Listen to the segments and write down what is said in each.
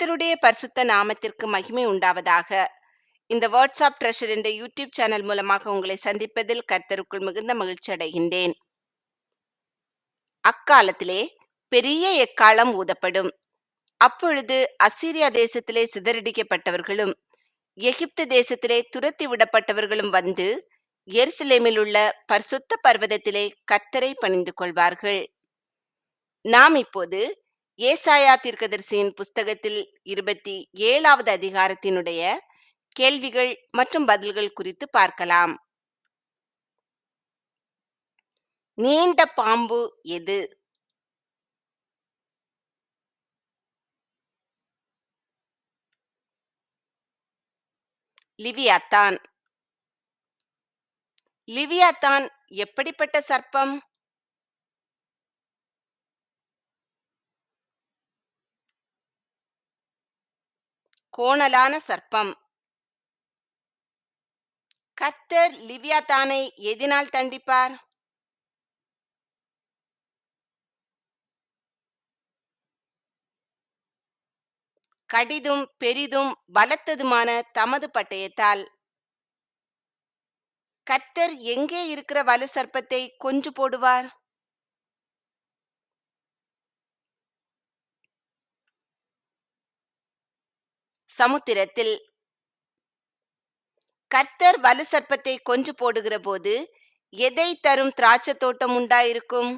கர்த்தருடைய பரிசுத்த நாமத்திற்கு மகிமை உண்டாவதாக. இந்த வாட்ஸ்அப் ட்ரெஷர் என்ற யூடியூப் சேனல் மூலமாக உங்களை சந்திப்பதில் கர்த்தருக்குள் மிகுந்த மகிழ்ச்சி அடைகின்றேன். அக்காலத்திலே பெரிய எக்காலம் ஊதப்படும். அப்பொழுது அசிரியா தேசத்திலே சிதறடிக்கப்பட்டவர்களும் எகிப்து தேசத்திலே துரத்தி விடப்பட்டவர்களும் வந்து எருசலேமில் உள்ள பரிசுத்த பர்வதத்திலே கர்த்தரை பணிந்து கொள்வார்கள். நாம் இப்போது ஏசாயா தீர்க்கதரிசியின் புஸ்தகத்தில் இருபத்தி ஏழாவது அதிகாரத்தினுடைய கேள்விகள் மற்றும் பதில்கள் குறித்து பார்க்கலாம். நீண்ட பாம்பு எது? லிவியாத்தான். லிவியாத்தான் எப்படிப்பட்ட சர்ப்பம்? கோணலான சர்ப்பம். கர்த்தர் லிவியாத்தானை எதினால் தண்டிப்பார்? கடிதும் பெரிதும் பலத்ததுமான தமது பட்டயத்தால். கர்த்தர் எங்கே இருக்கிற வலு சர்ப்பத்தை கொன்று போடுவார்? சமுத்திரத்தில். கர்த்தர் வலு சர்ப்பத்தை கொன்று போடுகிற போது எதை தரும் திராட்சை தோட்டம் உண்டாயிருக்கும்?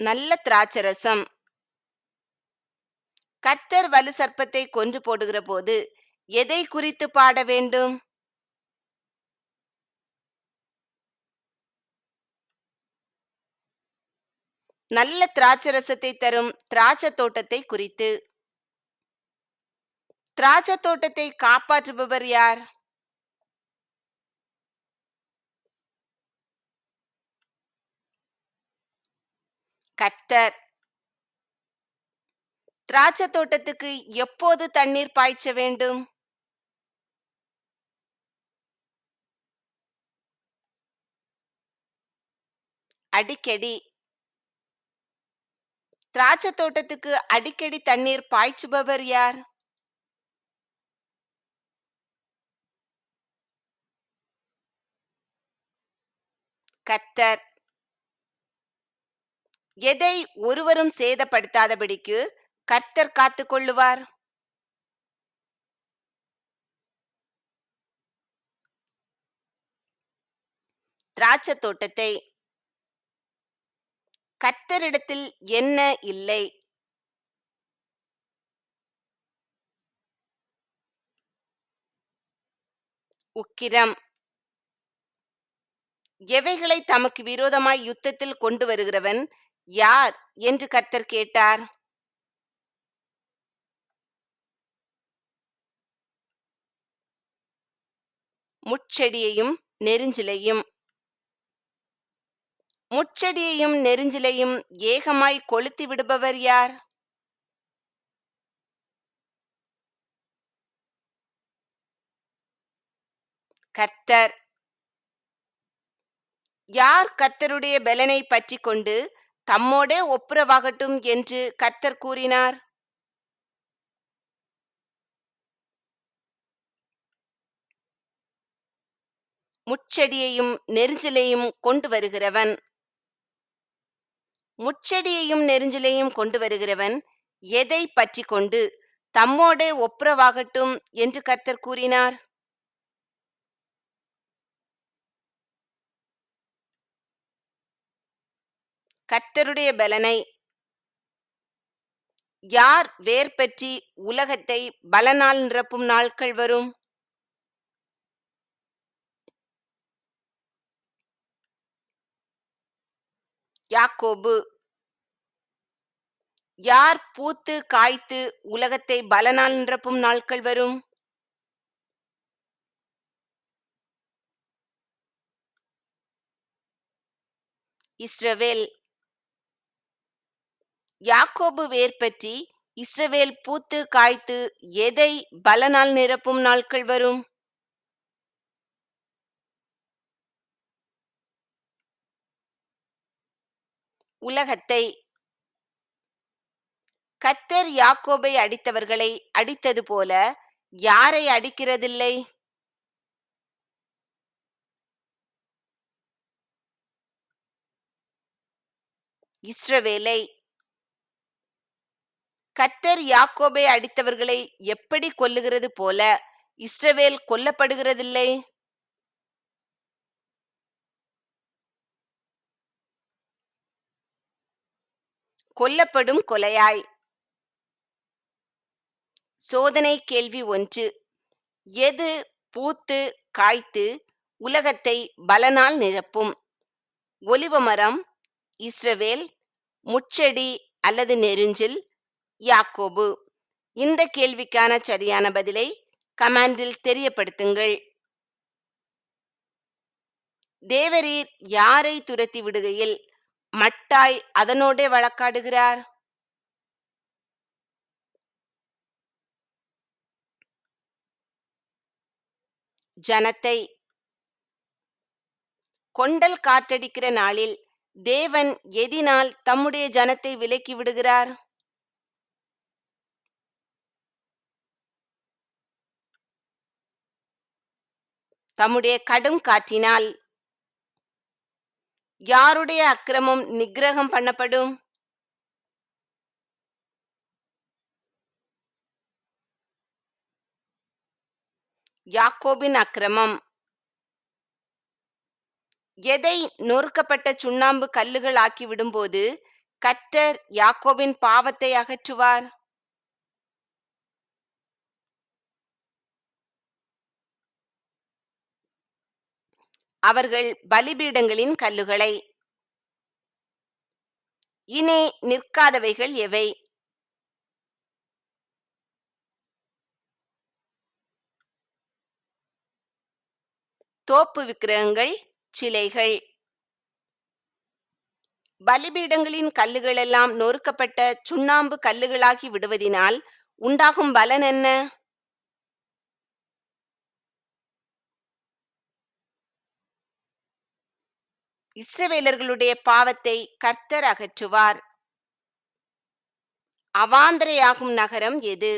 நல்ல திராட்சரசம் கர்த்தர் வலு சர்ப்பத்தை கொன்று போடுகிற போது எதை குறித்து பாட வேண்டும்? நல்ல திராட்சரசத்தை தரும் திராட்சை தோட்டத்தை குறித்து. திராட்சை தோட்டத்தை காப்பாற்றுபவர் யார்? கத்தர் திராட்சை தோட்டத்துக்கு எப்போது தண்ணீர் பாய்ச்ச வேண்டும்? அடிக்கடி. திராட்சை தோட்டத்துக்கு அடிக்கடி தண்ணீர் பாய்ச்சுபவர் யார்? கர்த்தர் எதை ஒருவரும் சேதப்படுத்தாதபடிக்கு கர்த்தர் காத்து கொள்ளுவார்? திராட்சை தோட்டத்தை கர்த்தரிடத்தில் என்ன இல்லை? உக்கிரம். எவைகளை தமக்கு விரோதமாய் யுத்தத்தில் கொண்டு வருகிறவன் யார்? என்று கர்த்தர் கேட்டார். முட்செடியையும் நெருஞ்சிலையும். முச்செடியையும் நெருஞ்சிலையும் ஏகமாய் கொளுத்தி விடுபவர் யார்? கர்த்தர். யார் கர்த்தருடைய பலனை பற்றி கொண்டு தம்மோடே ஒப்புரவாகட்டும் என்று கர்த்தர் கூறினார்? முட்செடியையும் நெருஞ்சிலையும் கொண்டு வருகிறவன் முச்செடியையும் நெருஞ்சிலையும் கொண்டு வருகிறவன் எதை பற்றி கொண்டு தம்மோடே ஒப்புரவாகட்டும் என்று கர்த்தர் கூறினார்? கர்த்தருடைய பலனை யார் வேர் பற்றி உலகத்தை பலனால் நிரப்பும் நாட்கள் வரும்? யாக்கோபு. யார் பூத்து காய்த்து உலகத்தை பலனால் நிரப்பும் நாட்கள் வரும்? இஸ்ரவேல். யாக்கோபு வேர் பற்றி இஸ்ரவேல் பூத்து காய்த்து எதை பலனால் நிரப்பும் நாட்கள் வரும்? உலகத்தை கத்தர் யாக்கோபை அடித்தவர்களை அடித்தது போல யாரை அடிக்கிறதில்லை? இஸ்ரவேலை. கத்தர் யாக்கோபை அடித்தவர்களை எப்படி கொல்லுகிறது போல இஸ்ரவேல் கொல்லப்படுகிறதில்லை? கொல்லப்படும் கொலையாய். சோதனை கேள்வி ஒன்று. எது பூத்து காய்த்து உலகத்தை பலனால் நிரப்பும்? ஒலிவமரம் இஸ்ரவேல் முட்செடி அல்லது நெருஞ்சில்? யாக்கோபு. இந்த கேள்விக்கான சரியான பதிலை கமாண்டில் தெரியப்படுத்துங்கள். தேவரீர் யாரை துரத்தி விடுகையில் மட்டாய் அதனோடே வழக்காடுகிறார். ஜனத்தை கொண்டல் காற்றடிக்கிற நாளில் தேவன் எதினால் தம்முடைய ஜனத்தை விலக்கி விடுகிறார். தம்முடைய கடும் காற்றினால் யாருடைய அக்கிரமம் நிக்கிரகம் பண்ணப்படும்? யாக்கோபின் அக்கிரமம். எதை நொறுக்கப்பட்ட சுண்ணாம்பு கல்லுகள் ஆக்கி விடும்போது கத்தர் யாக்கோபின் பாவத்தை அகற்றுவார்? அவர்கள் பலிபீடங்களின் கல்லுகளை. இனி நிற்காதவைகள் எவை? தோப்பு விக்கிரகங்கள் சிலைகள். பலிபீடங்களின் கல்லுகளெல்லாம் நொறுக்கப்பட்ட சுண்ணாம்பு கல்லுகளாகி விடுவதினால் உண்டாகும் பலன் என்ன? இஸ்ரவேலர்களுடைய பாவத்தை கர்த்தர் அகற்றுவார். அவாந்தரையாகும் நகரம் எது?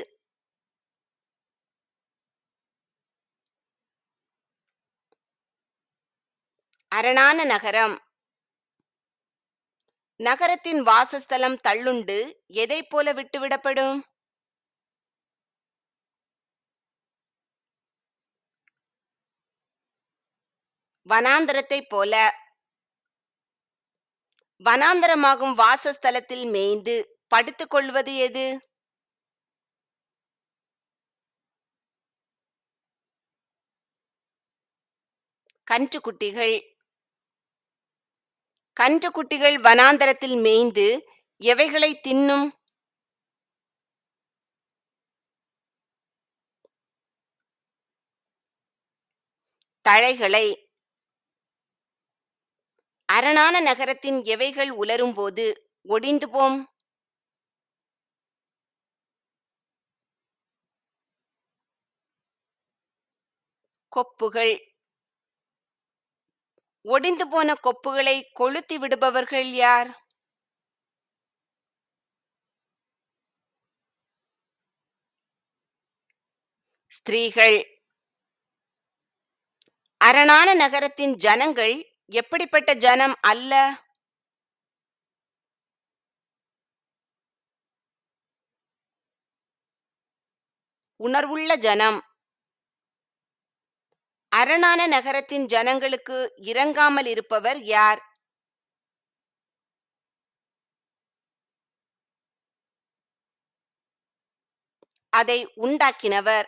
அரணான நகரம். நகரத்தின் வாசஸ்தலம் தள்ளுண்டு எதைப் போல விட்டுவிடப்படும்? வனாந்தரத்தைப் போல. வனாந்தரமாகும் வாசஸ்தலத்தில் மேய்ந்து படுத்துக் கொள்வது எது? கன்றுக்குட்டிகள். கன்றுக்குட்டிகள் வனாந்தரத்தில் மேய்ந்து எவைகளை தின்னும்? தழைகளை. அரணான நகரத்தின் எவைகள் உலரும்போது ஒடிந்து போம்? கொப்புகள். ஒடிந்து போன கொப்புகளை கொளுத்தி விடுபவர்கள் யார்? ஸ்திரீகள். அரணான நகரத்தின் ஜனங்கள் எப்படிப்பட்ட ஜனம் அல்ல? உணர்வுள்ள ஜனம். அரணான நகரத்தின் ஜனங்களுக்கு இறங்காமல் இருப்பவர் யார்? அதை உண்டாக்கினவர்.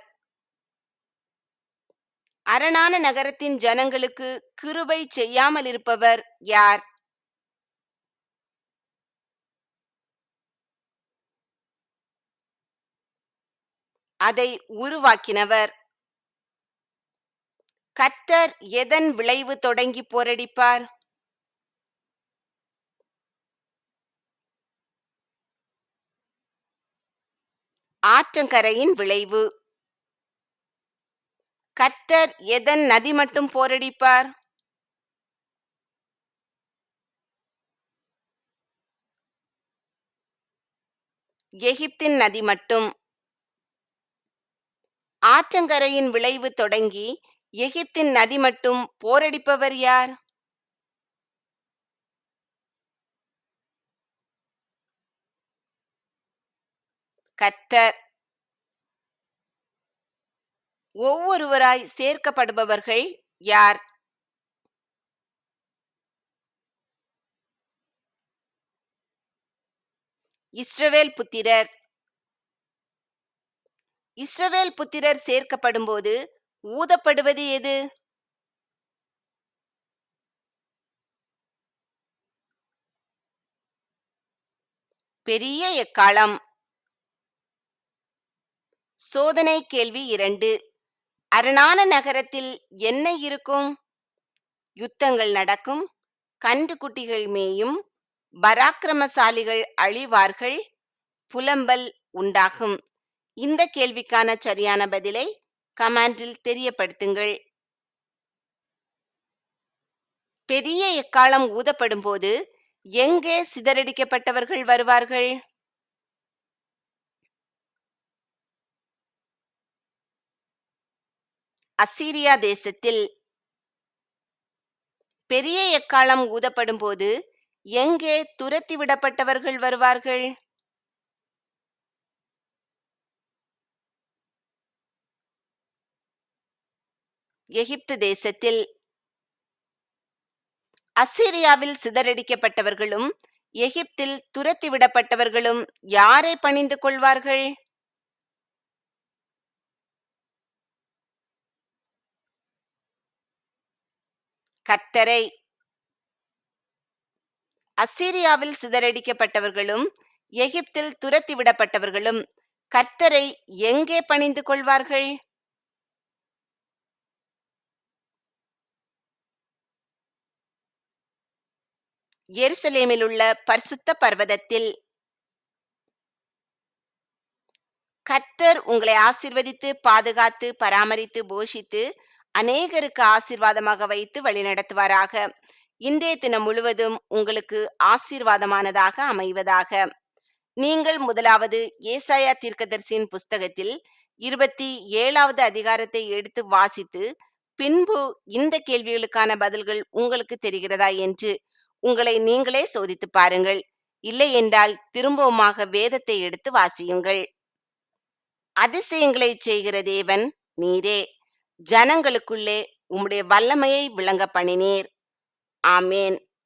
அரணான நகரத்தின் ஜனங்களுக்கு கிருபை செய்யாமல் இருப்பவர் யார்? அதை உருவாக்கினவர். கர்த்தர் எதன் விளைவு தொடங்கி போரடிப்பார்? ஆற்றங்கரையின் விளைவு. கத்தர் எதன் நதி மட்டும் போரடிப்பார்? எகிப்தின் நதி மட்டும். ஆற்றங்கரையின் விளைவு தொடங்கி எகிப்தின் நதி மட்டும் போரடிப்பவர் யார்? கத்தர் ஒவ்வொருவராய் சேர்க்கப்படுபவர்கள் யார்? இஸ்ரவேல் புத்திரர். இஸ்ரவேல் புத்திரர் சேர்க்கப்படும்போது ஊதப்படுவது எது? பெரிய எக்காலம் சோதனை கேள்வி இரண்டு. அரணான நகரத்தில் என்ன இருக்கும்? யுத்தங்கள் நடக்கும். கன்றுக்குட்டிகள் மேயும். பராக்கிரமசாலிகள் அழிவார்கள். புலம்பல் உண்டாகும். இந்த கேள்விக்கான சரியான பதிலை கமாண்டில் தெரியப்படுத்துங்கள். பெரிய எக்காலம் ஊதப்படும் போது எங்கே சிதறடிக்கப்பட்டவர்கள் வருவார்கள்? அசீரியா தேசத்தில் பெரிய எக்காலம் ஊதப்படும் போது எங்கே துரத்தி விடப்பட்டவர்கள் வருவார்கள்? எகிப்து தேசத்தில் அசீரியாவில் சிதறடிக்கப்பட்டவர்களும் எகிப்தில் துரத்தி விடப்பட்டவர்களும் யாரை பணிந்து கொள்வார்கள்? கத்தரை அசீரியாவில் சிதறடிக்கப்பட்டவர்களும் எகிப்தில் துரத்தி விடப்பட்டவர்களும் கர்த்தரை எங்கே பணிந்து கொள்வார்கள்? எருசலேமில் உள்ள பரிசுத்த பர்வதத்தில். கர்த்தர் உங்களை ஆசிர்வதித்து பாதுகாத்து பராமரித்து போஷித்து அநேகருக்கு ஆசீர்வாதமாக வைத்து வழிநடத்துவாராக. இன்றைய தினம் முழுவதும் உங்களுக்கு ஆசீர்வாதமானதாக அமைவதாக. நீங்கள் முதலாவது ஏசாயா தீர்க்கதரிசியின் புஸ்தகத்தில் இருபத்தி ஏழாவது அதிகாரத்தை எடுத்து வாசித்து பின்பு இந்த கேள்விகளுக்கான பதில்கள் உங்களுக்கு தெரிகிறதா என்று உங்களை நீங்களே சோதித்து பாருங்கள். இல்லை என்றால் திரும்பவுமாக வேதத்தை எடுத்து வாசியுங்கள். அதிசயங்களை செய்கிற தேவன் நீரே. ஜனங்களுக்குள்ளே உம்முடைய வல்லமையை விளங்க பண்ணினீர். ஆமேன்.